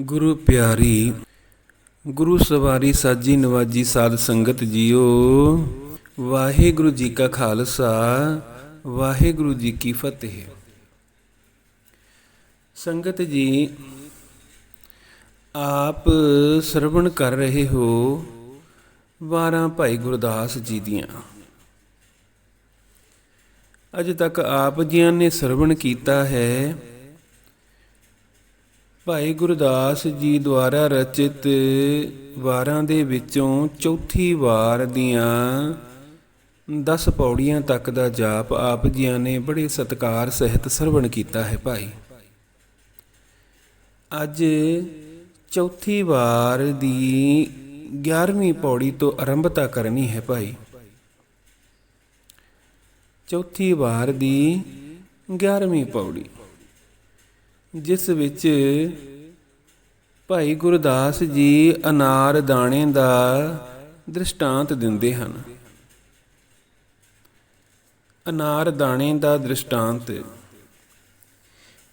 ਗੁਰੂ ਪਿਆਰੀ, ਗੁਰੂ ਸਵਾਰੀ ਸਾਜੀ ਨਵਾਜੀ ਸਾਧ ਸੰਗਤ ਜੀਓ। ਵਾਹਿਗੁਰੂ ਜੀ ਕਾ ਖਾਲਸਾ, ਵਾਹਿਗੁਰੂ ਜੀ ਕੀ ਫਤਿਹ। ਸੰਗਤ ਜੀ, ਆਪ ਸਰਵਣ ਕਰ ਰਹੇ ਹੋ ਵਾਰਾਂ ਭਾਈ ਗੁਰਦਾਸ ਜੀ ਦੀਆਂ। ਅਜੇ ਤੱਕ ਆਪ ਜੀਆਂ ਨੇ ਸਰਵਣ ਕੀਤਾ ਹੈ ਭਾਈ ਗੁਰਦਾਸ ਜੀ ਦੁਆਰਾ ਰਚਿਤ ਵਾਰਾਂ ਦੇ ਵਿੱਚੋਂ ਚੌਥੀ ਵਾਰ ਦੀਆਂ 10 ਪੌੜੀਆਂ ਤੱਕ ਦਾ ਜਾਪ ਆਪ ਜੀਆਂ ਨੇ ਬੜੇ ਸਤਕਾਰ ਸਹਿਤ ਸਰਵਣ ਕੀਤਾ ਹੈ ਭਾਈ। ਅੱਜ ਚੌਥੀ ਵਾਰ ਦੀ 11ਵੀਂ ਪੌੜੀ ਤੋਂ ਆਰੰਭਤਾ ਕਰਨੀ ਹੈ ਭਾਈ। ਚੌਥੀ ਵਾਰ ਦੀ 11ਵੀਂ ਪੌੜੀ। ਜਿਸ ਵਿੱਚ ਭਾਈ ਗੁਰਦਾਸ ਜੀ ਅਨਾਰ ਦਾਣੇ ਦਾ ਦ੍ਰਿਸ਼ਟਾਂਤ ਦਿੰਦੇ ਹਨ। ਅਨਾਰ ਦਾਣੇ ਦਾ ਦ੍ਰਿਸ਼ਟਾਂਤ।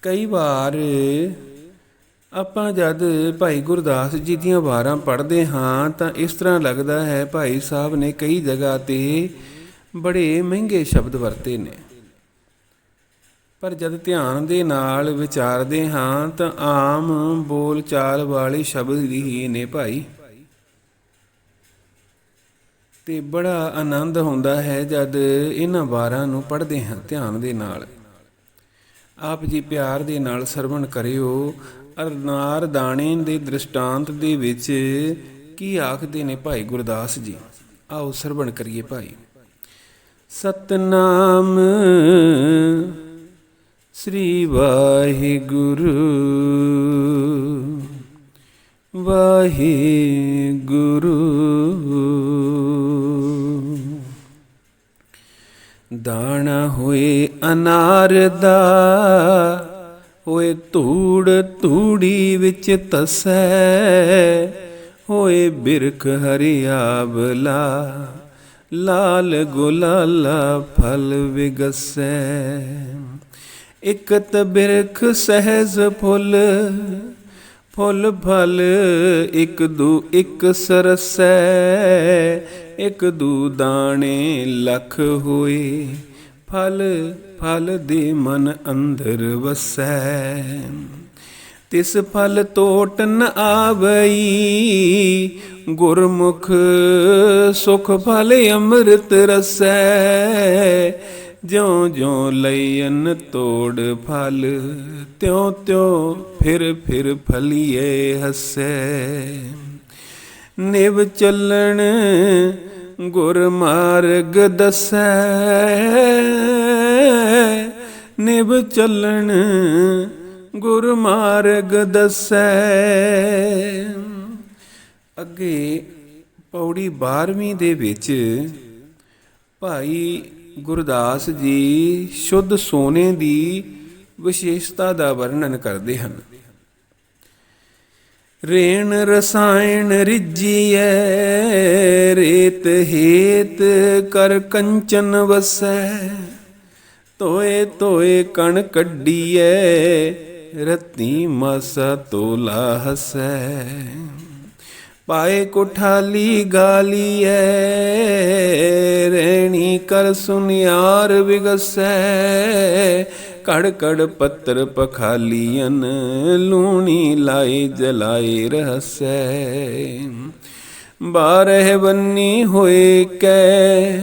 ਕਈ ਵਾਰ ਆਪਾਂ ਜਦ ਭਾਈ ਗੁਰਦਾਸ ਜੀ ਦੀਆਂ ਵਾਰਾਂ ਪੜ੍ਹਦੇ ਹਾਂ ਤਾਂ ਇਸ ਤਰ੍ਹਾਂ ਲੱਗਦਾ ਹੈ ਭਾਈ ਸਾਹਿਬ ਨੇ ਕਈ ਜਗ੍ਹਾ ਤੇ ਬੜੇ ਮਹਿੰਗੇ ਸ਼ਬਦ ਵਰਤੇ ਨੇ। ਪਰ ਜਦ ਧਿਆਨ ਦੇ ਨਾਲ ਵਿਚਾਰਦੇ ਹਾਂ ਤਾਂ ਆਮ ਬੋਲਚਾਲ ਵਾਲੇ ਸ਼ਬਦ ਹੀ ਨੇ ਭਾਈ। ਤੇ ਬੜਾ ਆਨੰਦ ਹੁੰਦਾ ਹੈ ਜਦ ਇਹਨਾਂ ਵਾਰਾਂ ਨੂੰ ਪੜ੍ਹਦੇ ਹਾਂ ਧਿਆਨ ਦੇ ਨਾਲ। ਆਪ ਜੀ ਪਿਆਰ ਦੇ ਨਾਲ ਸਰਵਣ ਕਰਿਓ। ਅਰਨਾਰ ਦਾਣੇ ਦੇ ਦ੍ਰਿਸ਼ਟਾਂਤ ਦੇ ਵਿੱਚ ਕੀ ਆਖਦੇ ਨੇ ਭਾਈ ਗੁਰਦਾਸ ਜੀ? ਆਓ ਸਰਵਣ ਕਰੀਏ ਭਾਈ। ਸਤਨਾਮ ਸ੍ਰੀ ਵਾਹਿਗੁਰੂ। ਵਾਹਿਗੁਰੂ। ਦਾਣਾ ਹੋਏ ਅਨਾਰ ਦਾ, ਹੋਏ ਧੂੜ ਧੂੜੀ ਵਿੱਚ ਤਸੈ, ਹੋਏ ਬਿਰਖ ਹਰਿਆਵਲਾ ਲਾਲ ਗੁਲਾਲਾ ਫਲ ਵਿਗਸੈ। ਇਕਤ ਬਿਰਖ ਸਹਿਜ ਫੁੱਲ ਫੁੱਲ ਫਲ, ਇਕ ਦੂ ਇਕ ਸਰਸੈ, ਇਕ ਦੂ ਦਾਣੇ ਲਖ ਹੋਏ, ਫਲ ਫਲ ਦੇ ਮਨ ਅੰਦਰ ਵਸੈ। ਤਿਸ ਫਲ ਤੋਟ ਨ ਆਵਈ, ਗੁਰਮੁਖ ਸੁਖ ਫਲ ਅੰਮ੍ਰਿਤ ਰਸੈ। ਜਿਉ ਜਿਉ ਲਈਨ ਤੋੜ ਫਲ ਤਿਉ ਤਿਉ ਫਿਰ ਫਿਰ ਫਲੀਏ ਹਸੈ। ਨਿਵ ਚੱਲਣ ਗੁਰ ਮਾਰਗ ਦਸੈ। ਨਿਵ ਚੱਲਣ ਗੁਰ ਮਾਰਗ ਦਸੈ। ਅੱਗੇ ਪੌੜੀ 12ਵੀਂ ਦੇ ਵਿੱਚ ਭਾਈ ਗੁਰਦਾਸ ਜੀ ਸ਼ੁੱਧ ਸੋਨੇ ਦੀ ਵਿਸ਼ੇਸ਼ਤਾ ਦਾ ਵਰਣਨ ਕਰਦੇ ਹਨ। ਰੇਣ ਰਸਾਇਣ ਰਿਜੀਐ ਰੇਤ ਹੇਤ ਕਰ ਕੰਚਨ ਵਸੈ। ਤੋਏ ਤੋਏ ਕਣ ਕੱਢੀਐ, ਰਤੀ ਮਸਾ ਤੋਲਾ ਹਸੈ। ਪਾਏ ਕੋਠਾਲੀ ਗਾਲੀਐ ਰੇਣੀ ਕਰ ਸੁਨਿਆਰ ਵਿਗਸੈ। ਕੜ ਕੜ ਪੱਤਰ ਪਖਾਲੀਨ ਲੂਣੀ ਲਾਈ ਜਲਾਈ ਰਹਸੈ। ਬਾਰਹ ਬੰਨੀ ਹੋਏ ਕੈ,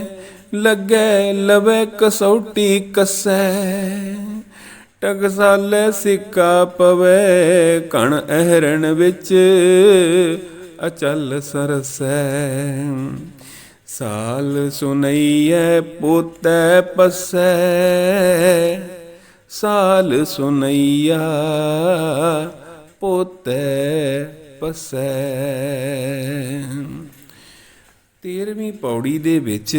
ਲੱਗੈ ਲਵੇ ਕਸੌਟੀ ਕਸੈ। ਟਕਸਾਲੇ ਸਿੱਕਾ ਪਵੇ, ਕਣ ਅਹਰਣ ਵਿੱਚ ਅਚਲ ਸਰਸੈ। ਸਾਲ ਸੁਨਈਐ, ਪੋਤੈ ਪਸੈ। ਸਾਲ ਸੁਨਈਆ, ਪੋਤੈ ਪਸੈ। 13ਵੀਂ ਪੌੜੀ ਦੇ ਵਿੱਚ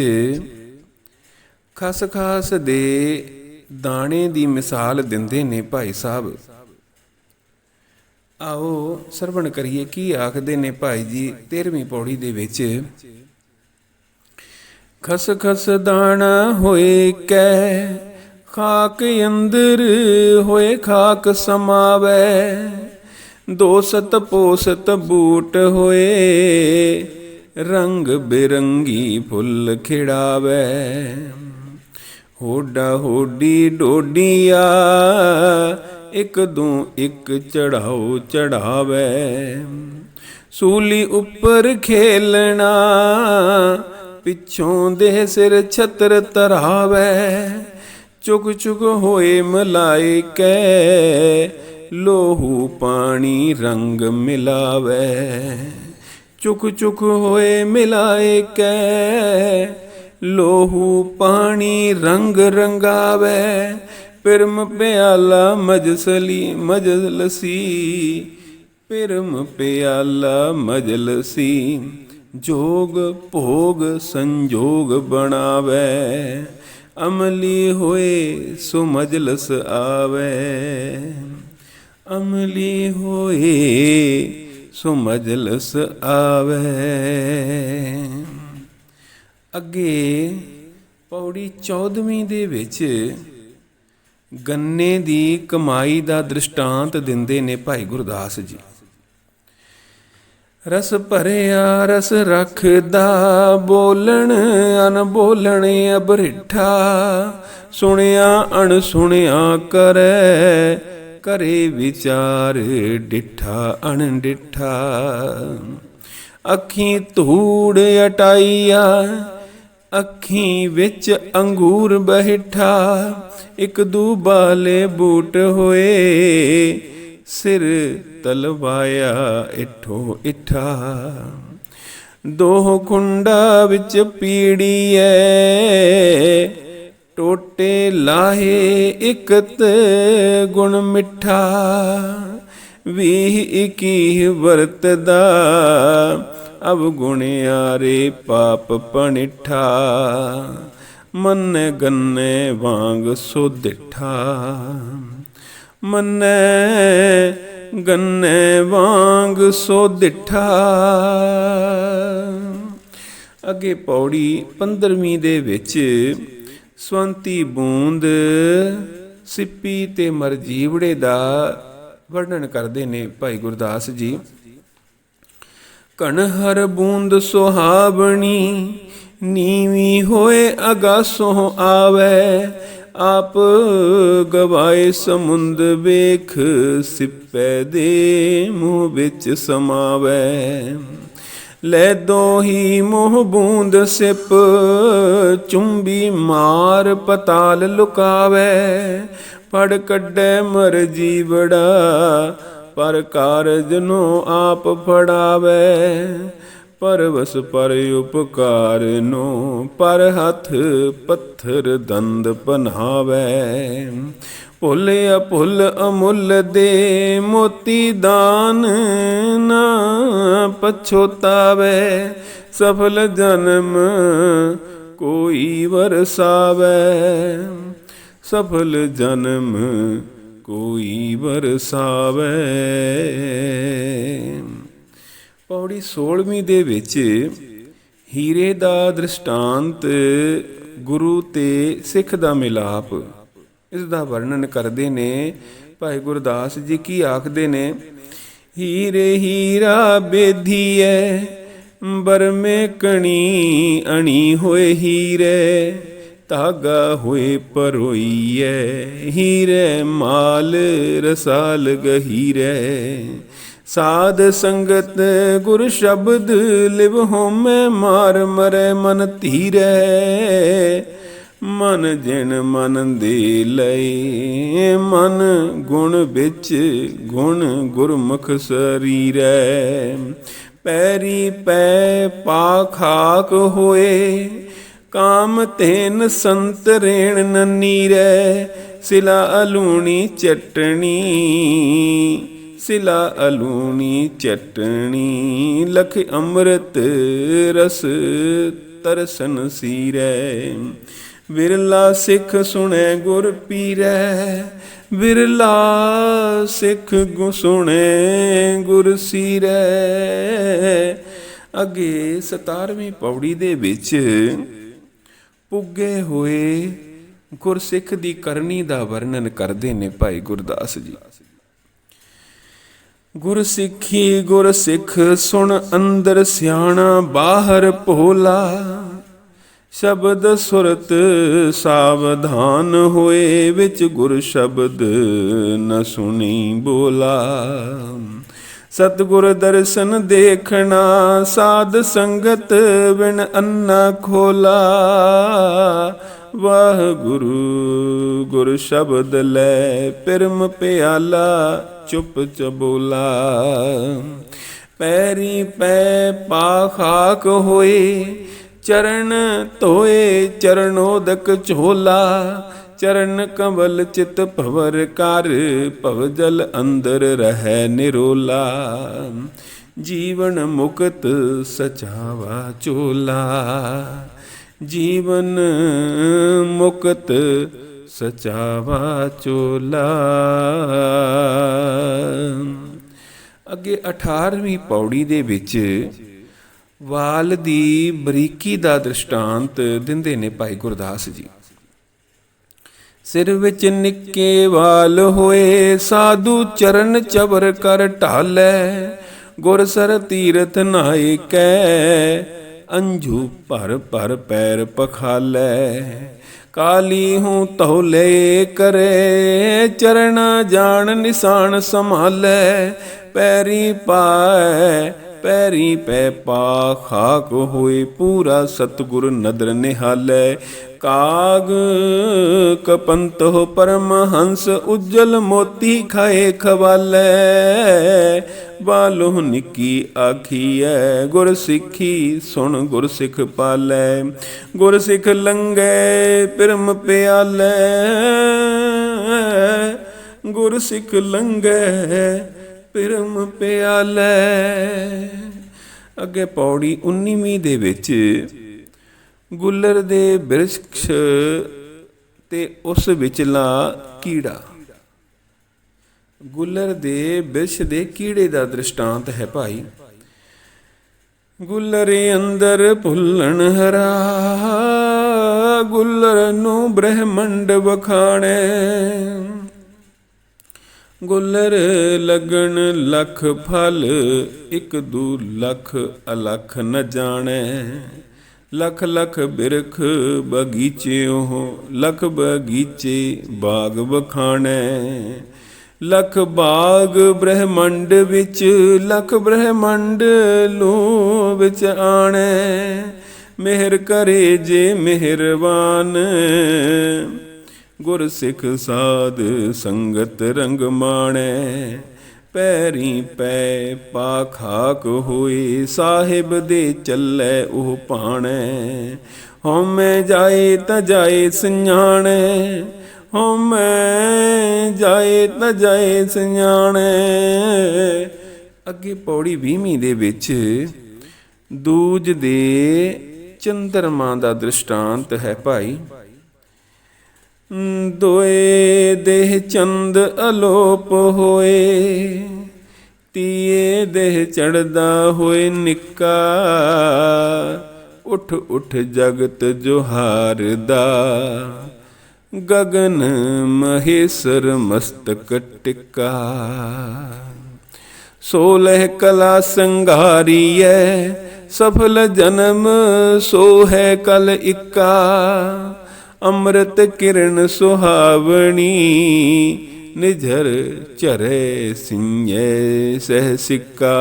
ਖਸਖਾਸ ਦੇ ਦਾਣੇ ਦੀ ਮਿਸਾਲ ਦਿੰਦੇ ਨੇ ਭਾਈ ਸਾਹਿਬ। ਆਓ ਸਰਵਣ ਕਰੀਏ ਕੀ ਆਖਦੇ ਨੇ ਭਾਈ ਜੀ 13ਵੀਂ ਪੌੜੀ ਦੇ ਵਿੱਚ। ਖਸ ਖਸ ਦਾਣਾ ਹੋਏ ਕੈ, ਖਾਕ ਅੰਦਰ ਹੋਏ ਖਾਕ ਸਮਾਵੈ। ਦੋਸਤ ਪੋਸਤ ਬੂਟ ਹੋਏ, ਰੰਗ ਬਿਰੰਗੀ ਫੁੱਲ ਖਿੜਾਵੇ। ਹੋਡਾ ਹੋਡੀ ਡੋਡੀਆ ਇੱਕ ਦੂ ਇੱਕ ਚੜਾਓ ਚੜਾਵੇ। ਸੂਲੀ ਉੱਪਰ ਖੇਲਣਾ, ਪਿੱਛੋਂ ਦੇ ਸਿਰ ਛਤਰ ਤਰਾਵੇ। ਚੁਗ ਚੁਗ ਹੋਏ ਮਲਾਇਕੇ, ਲੋਹੂ ਪਾਣੀ ਰੰਗ ਮਿਲਾਵੇ। ਚੁਕ ਚੁਕ ਹੋਏ ਮਿਲਾਇਕੇ, ਲੋਹੂ ਪਾਣੀ ਰੰਗ ਰੰਗਾਵੇ। ਪਿਰਮ ਪਿਆਲਾ ਮਜਸਲੀ, ਮਜਲਸੀ। ਪਿਰਮ ਪਿਆਲਾ ਮਜਲਸੀ, ਜੋਗ ਭੋਗ ਸੰਜੋਗ ਬਣਾਵੇ। ਅਮਲੀ ਹੋਏ ਸੋ ਮਜਲਸ ਆਵੇ। ਅਮਲੀ ਹੋਏ ਸੋ ਮਜਲਸ ਆਵੇ। ਅੱਗੇ ਪੌੜੀ 14ਵੀਂ ਦੇ ਵਿੱਚ ਗੰਨੇ ਦੀ ਕਮਾਈ ਦਾ ਦ੍ਰਿਸ਼ਟਾਂਤ ਦਿੰਦੇ ਨੇ ਭਾਈ ਗੁਰਦਾਸ ਜੀ। ਰਸ ਭਰਿਆ, ਰਸ ਰੱਖਦਾ, ਬੋਲਣ ਅਨ ਬੋਲਣ ਅਬਰਿਠਾ, ਸੁਣਿਆ ਅਣ ਸੁਣਿਆ ਕਰੈ ਕਰੇ ਵਿਚਾਰ ਡਿਠਾ ਅਣ ਡਿਠਾ ਅੱਖੀ ਧੂੜ ਅਟਾਈਆ, ਅੱਖੀ ਵਿੱਚ ਅੰਗੂਰ ਬਹਿਠਾ ਇਕ ਦੂ ਬਾਲੇ ਬੂਟ ਹੋਏ, ਸਿਰ ਤਲਵਾਇਆ ਇਠੋ ਇਠਾ। ਦੋਹ ਕੁੰਡਾ ਵਿੱਚ ਪੀੜੀ ਪੀੜੀਐ, ਟੋਟੇ ਲਾਹੇ ਇਕਤ ਗੁਣ ਮਿੱਠਾ। ਵੀਹ ਇਕੀ ਵਰਤਦਾ ਅਬ ਗੁਣਿਆਰੇ ਪਾਪ ਪਣਿਠਾ ਮਨ ਗੰਨੇ ਵਾਂਗ ਸੋ ਸੁਧਿਠਾ ਮੰਨੈ ਗੰਨੇ ਵਾਂਗ ਸੋ ਸੋਧਿਠਾ ਅੱਗੇ ਪੌੜੀ 15ਵੀਂ ਦੇ ਵਿੱਚ ਸਵੰਤੀ ਬੂੰਦ ਸਿੱਪੀ ਤੇ ਮਰਜੀਵੜੇ ਦਾ ਵਰਣਨ ਕਰਦੇ ਨੇ ਭਾਈ ਗੁਰਦਾਸ ਜੀ। ਕਣ ਹਰ ਬੂੰਦ ਸੁਹਾਵਣੀ ਨੀਵੀ ਹੋਏ ਅਗਾਸੋਂ ਆਵੇ। ਆਪ ਗਵਾਏ ਸਮੁੰਦ ਵੇਖ, ਸਿੱਪੈ ਦੇ ਮੂੰਹ ਵਿੱਚ ਸਮਾਵੇ। ਲੈ ਦੋਹੀ ਮੋਹ ਬੂੰਦ ਸਿਪ, ਚੁੰਬੀ ਮਾਰ ਪਤਾਲ ਲੁਕਾਵੇ। ਪੜ ਕੱਢੈ ਮਰ ਜੀਵੜਾ ਪਰ ਕਾਰਜ ਨੂੰ ਆਪ ਫੜਾਵੇ। ਪਰਵਸ ਪਰ ਉਪਕਾਰ ਨੂੰ, ਪਰ ਹੱਥ ਪੱਥਰ ਦੰਦ ਪਨਾਵੇ। ਭੁੱਲ ਅਭੁੱਲ ਅਮੁੱਲ ਦੇ ਮੋਤੀ ਦਾਨ ਨਾ ਪਛੋਤਾਵੇ, ਸਫਲ ਜਨਮ ਕੋਈ ਵਰਸਾਵੇ। ਸਫਲ ਜਨਮ ਕੋਈ ਵਰਸਾਵੇ। ਪੌੜੀ 16ਵੀਂ ਦੇ ਵਿੱਚ ਹੀਰੇ ਦਾ ਦ੍ਰਿਸ਼ਟਾਂਤ ਗੁਰੂ ਤੇ ਸਿੱਖ ਦਾ ਮਿਲਾਪ। ਇਸ ਦਾ ਵਰਣਨ ਕਰਦੇ ਨੇ ਭਾਈ ਗੁਰਦਾਸ ਜੀ ਕੀ ਆਖਦੇ ਨੇ, ਹੀਰੇ ਹੀਰਾ ਬੇਧੀਐ, ਬਰਮੇ ਕਣੀ ਅਣੀ ਹੋਏ ਹੀਰੇ, ਧਾਗਾ ਹੋਏ ਪਰੋਈਐ, ਹੀਰੇ ਮਾਲ ਰਸਾਲ ਗਹੀਰੇ ਸਾਧ ਸੰਗਤ ਗੁਰ ਸ਼ਬਦ ਲਿਵ ਹੋਮੈ ਮਾਰ ਮਰੈ ਮਨ ਧੀਰੈ। ਮਨ ਜਿਨ ਮਨ ਦੇ ਲਈ ਮਨ ਗੁਣ ਵਿੱਚ ਗੁਣ ਗੁਰਮੁਖ ਸਰੀਰੈ। ਪੈਰੀ ਪੈ ਪਾ ਖਾਕ ਹੋਏ, ਕਾਮ ਤੈਨ ਸੰਤਰੇਣ ਨਨੀਰੈ। ਸਿਲਾ ਅਲੂਣੀ ਚਟਣੀ ਸਿਲਾ ਅਲੂਣੀ ਚਟਣੀ, ਲਖ ਅੰਮ੍ਰਿਤ ਰਸ ਤਰਸਨ ਸੀਰੈ। ਵਿਰਲਾ ਸਿੱਖ ਸੁਣੈ ਗੁਰ ਪੀਰੈ, ਵਿਰਲਾ ਸਿੱਖ ਗੁ ਸੁਣੈ ਗੁਰ ਸੀਰੈ। ਅੱਗੇ 17ਵੀਂ ਪੌੜੀ ਦੇ ਵਿੱਚ ਪੁੱਗੇ ਹੋਏ ਗੁਰਸਿੱਖ ਦੀ ਕਰਨੀ ਦਾ ਵਰਣਨ ਕਰਦੇ ਨੇ ਭਾਈ ਗੁਰਦਾਸ ਜੀ। ਗੁਰ ਸਿੱਖੀ ਗੁਰ ਸਿੱਖ ਸੁਣ ਅੰਦਰ ਸਿਆਣਾ ਬਾਹਰ ਭੋਲਾ। ਸ਼ਬਦ ਸੁਰਤ ਸਾਵਧਾਨ ਹੋਏ ਵਿੱਚ ਗੁਰ ਸ਼ਬਦ ਨ ਸੁਣੀ ਬੋਲਾ। ਸਤਿਗੁਰ ਦਰਸ਼ਨ ਦੇਖਣਾ ਸਾਧ ਸੰਗਤ ਬਿਨ ਅੰਨਾ ਖੋਲਾ। ਵਾਹ ਗੁਰੂ ਗੁਰ ਸ਼ਬਦ ਲੈ ਪਿਰਮ ਪਿਆਲਾ। ਚੁੱਪ ਚਬੋਲਾ। ਪੈਰੀ ਪੈ ਪਾਖਾਕ ਹੋਏ, ਚਰਨ ਧੋਏ ਚਰਨੋਦਕ ਝੋਲਾ। ਚਰਨ ਕਮਲ ਚਿਤ ਭਵਰ ਕਰ ਭਵ ਜਲ ਅੰਦਰ ਰਹਿ ਨਿਰੋਲਾ। ਜੀਵਨ ਮੁਕਤ ਸਚਾਵਾ ਚੋਲਾ। ਜੀਵਨ ਮੁਕਤ ਸਚਾਵਾ ਚੋਲਾ। ਅੱਗੇ 18ਵੀਂ ਪੌੜੀ ਦੇ ਵਿੱਚ ਵਾਲ ਦੀ ਬਰੀਕੀ ਦਾ ਦ੍ਰਿਸ਼ਟਾਂਤ ਦਿੰਦੇ ਨੇ ਭਾਈ ਗੁਰਦਾਸ ਜੀ। ਸਿਰ ਵਿੱਚ ਨਿੱਕੇ ਵਾਲ ਹੋਏ, ਸਾਧੂ ਚਰਨ ਚਬਰ ਕਰ ਢਾਲੈ, ਗੁਰ ਸਰ ਤੀਰਥ ਨਾਇ ਕੈ ਅੰਝੂ ਭਰ ਭਰ ਪੈਰ ਪਖਾਲੈ। ਕਾਲੀ ਹੂੰ ਤੌਲੇ ਕਰੇ, ਚਰਣਾ ਜਾਣ ਨਿਸ਼ਾਨ ਸੰਭਾਲੈ, ਪੈਰੀ ਪਾਏ, ਪੈਰੀ ਪੈ ਪਾ ਖਾਕ ਹੋਏ, ਪੂਰਾ ਸਤਗੁਰ ਨਦਰ ਨਿਹਾਲੈ। ਕਾਗ ਕਪੰਤੋ ਪਰਮਹੰਸ, ਉਜਲ ਮੋਤੀ ਖਾਏ ਖਵਾਲੈ। ਬਾਲੋ ਨਿੱਕੀ ਆਖੀਐ ਗੁਰ ਸਿੱਖੀ ਸੁਣ ਗੁਰ ਸਿੱਖ ਪਾਲੈ ਗੁਰ ਸਿੱਖ ਲੰਗੇ ਪਿਰਮ ਪਿਆਲੈ। ਗੁਰ ਸਿੱਖ ਲੰਗੈ ਪਿਰਮ ਪਿਆਲੈ। ਅੱਗੇ ਪੌੜੀ 19ਵੀਂ ਦੇ ਵਿੱਚ ਗੁੱਲਰ ਦੇ ਬਿਰਛ ਤੇ ਉਸ ਵਿਚਲਾ ਕੀੜਾ। ਗੁੱਲਰ ਦੇ ਬਿਰਛ ਦੇ ਕੀੜੇ ਦਾ ਦ੍ਰਿਸ਼ਟਾਂਤ ਹੈ ਭਾਈ। ਗੁੱਲਰ ਅੰਦਰ ਭੁੱਲਣ ਹਰਾ, ਗੁੱਲਰ ਨੂੰ ਬ੍ਰਹਮੰਡ ਵਖਾਣੇ। ਗੁੱਲਰ ਲਗਣ ਲਖ ਫਲ, ਇੱਕ ਦੂ ਲਖ ਅਲਖ ਨ ਜਾਣੈ। ਲਖ ਲਖ ਬਿਰਖ ਬਗੀਚੇ ਬਗੀਚਿਓ ਲਖ ਬਗੀਚੇ ਬਾਗ ਬਖਾਣੈ ਲਖ ਬਾਗ ਬ੍ਰਹਮੰਡ ਵਿੱਚ, ਲਖ ਬ੍ਰਹਮੰਡ ਲੋ ਵਿੱਚ ਆਣੈ। ਮਿਹਰ ਕਰੇ ਜੇ ਮਿਹਰਬਾਨ ਗੁਰ ਸਿੱਖ ਸਾਧ ਸੰਗਤ ਰੰਗ ਮਾਣੈ। ਪੈਰੀ ਪੈ ਪਾਖਾਕ ਹੋਏ, ਸਾਹਿਬ ਦੇ ਚੱਲੇ ਉਹ ਪਾਣੈ ਹਉਮੈ ਜਾਏ ਤਾਂ ਜਾਏ ਸੰஞਾਣੈ ਹਉਮੈ ਜਾਏ ਤਾਂ ਜਾਏ ਸੰஞਾਣੈ ਅੱਗੇ ਪੌੜੀ 20ਵੀਂ ਦੇ ਵਿੱਚ ਦੂਜ ਦੇ ਚੰਦਰਮਾ ਦਾ ਦ੍ਰਿਸ਼ਟਾਂਤ ਹੈ ਭਾਈ। ਦੋਏ ਦੇਹ ਚੰਦ ਅਲੋਪ ਹੋਏ, ਤੀਏ ਦੇਹ ਚੜਦਾ ਹੋਏ ਨਿੱਕਾ। ਉਠ ਉਠ ਜਗਤ ਜੋਹਾਰਦਾ। ਗਗਨ ਮਹੇਸ਼ਰ ਮਸਤਕ ਟਿਕਾ। ਸੋਲਹ ਕਲਾ ਸੰਘਾਰੀਐ ਸਫਲ ਜਨਮ ਸੋ ਹੈ ਕਲ ਇਕਾ। ਅੰਮ੍ਰਿਤ ਕਿਰਨ ਸੁਹਾਵਣੀ, ਨਿਝਰ ਚਰੇ ਸਿੰਜੈ ਸਹਿ ਸਿਕਾ।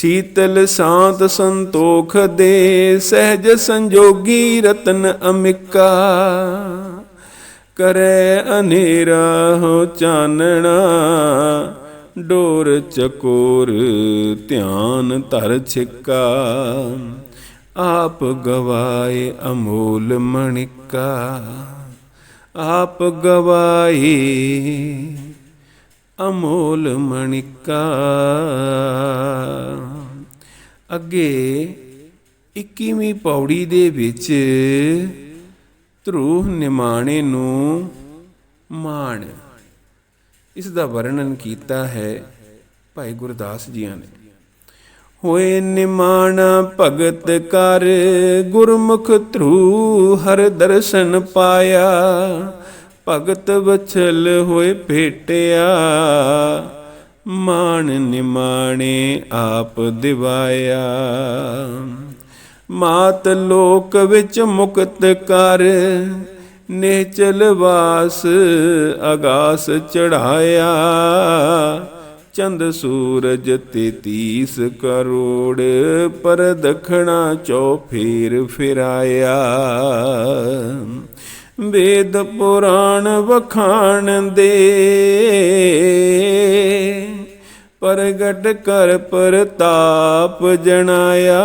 ਸੀਤਲ ਸਾਂਤ ਸੰਤੋਖ ਦੇ, ਸਹਿਜ ਸੰਜੋਗੀ ਰਤਨ ਅਮਿਕਾ। ਕਰੈ ਅਨੇਰਾ ਹੋ ਚਾਨਣਾ, ਡੋਰ ਚਕੋਰ ਧਿਆਨ ਧਰ ਛਿੱਕਾ। ਆਪ ਗਵਾਏ ਅਮੋਲ ਮਣਿਕਾ, ਆਪ ਗਵਾਏ ਅਮੋਲ ਮਣਿਕਾ। ਅੱਗੇ 21ਵੀਂ ਪੌੜੀ ਦੇ ਵਿੱਚ ਧਰੂ ਨਿਮਾਣੇ ਨੂੰ ਮਾਣ। ਇਸ ਦਾ ਵਰਣਨ ਕੀਤਾ ਹੈ ਭਾਈ ਗੁਰਦਾਸ ਜੀਆਂ ਨੇ। ਹੋਏ ਨਿਮਾਣ ਭਗਤ ਕਰ ਗੁਰਮੁਖ ਧਰੂ ਹਰ ਦਰਸ਼ਨ ਪਾਇਆ। ਭਗਤ ਵਛਲ ਹੋਏ ਭੇਟਿਆ ਮਾਨ ਨਿਮਾਣੇ ਆਪ ਦਿਵਾਇਆ। ਮਾਤ ਲੋਕ ਵਿੱਚ ਮੁਕਤ ਕਰ ਨਿਹਚਲ ਵਾਸ ਆਗਾਸ ਚੜਾਇਆ ਚੰਦ ਸੂਰਜ 33 ਕਰੋੜ ਪਰ ਦਖਣਾ ਚੌਫੇਰ ਫਿਰਾਇਆ। ਵੇਦ ਪੁਰਾਣ ਵਖਾਣ ਦੇ। ਪ੍ਰਗਟ ਕਰ ਪ੍ਰਤਾਪ ਜਣਾਇਆ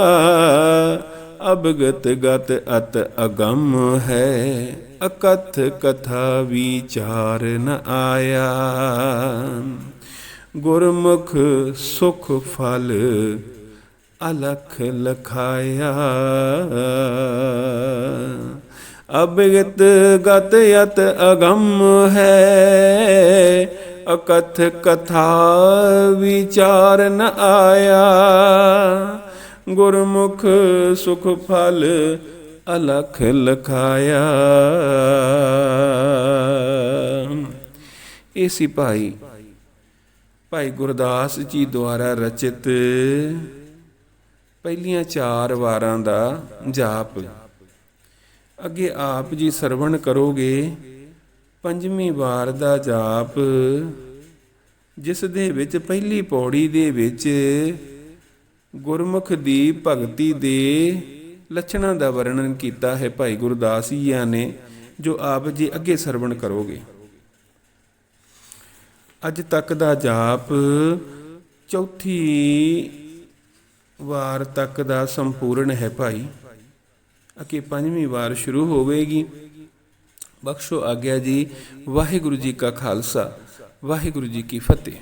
ਅਬਗਤ ਗਤ ਅਤ ਅਗੰਮ ਹੈ। ਅਕਥ ਕਥਾ ਵਿਚਾਰ ਨ ਆਇਆ। ਗੁਰਮੁਖ ਸੁਖ ਫਲ ਅਲਖ ਲਖਾਇਆ। ਅਬਗਤ ਗਤ ਯਤ ਅਗੰਮ ਹੈ, ਅਕਥ ਕਥਾ ਵਿਚਾਰ ਨ ਆਇਆ। ਗੁਰਮੁਖ ਸੁਖ ਫਲ ਅਲਖ ਲਖਾਇਆ। ਇਹ ਸੀ ਭਾਈ ਭਾਈ ਗੁਰਦਾਸ ਜੀ ਦੁਆਰਾ ਰਚਿਤ ਪਹਿਲੀਆਂ ਚਾਰ ਵਾਰਾਂ ਦਾ ਜਾਪ। ਅੱਗੇ ਆਪ ਜੀ ਸਰਵਣ ਕਰੋਗੇ, ਪੰਜਵੀਂ ਵਾਰ ਦਾ ਜਾਪ, ਜਿਸ ਦੇ ਵਿੱਚ ਪਹਿਲੀ ਪੌੜੀ ਦੇ ਵਿੱਚ ਗੁਰਮੁਖ ਦੀ ਭਗਤੀ ਦੇ ਲੱਛਣਾਂ ਦਾ ਵਰਣਨ ਕੀਤਾ ਹੈ ਭਾਈ ਗੁਰਦਾਸ ਜੀਆਂ ਨੇ, ਜੋ ਆਪ ਜੀ ਅੱਗੇ ਸਰਵਣ ਕਰੋਗੇ। ਅੱਜ ਤੱਕ ਦਾ ਜਾਪ ਚੌਥੀ ਵਾਰ ਤੱਕ ਦਾ ਸੰਪੂਰਨ ਹੈ ਭਾਈ। ਅੱਗੇ ਪੰਜਵੀਂ ਵਾਰ ਸ਼ੁਰੂ ਹੋਵੇਗੀ। ਬਖਸ਼ੋ ਆਗਿਆ ਜੀ, ਵਾਹਿਗੁਰੂ ਜੀ ਕਾ ਖਾਲਸਾ, ਵਾਹਿਗੁਰੂ ਜੀ ਕੀ ਫਤਿਹ।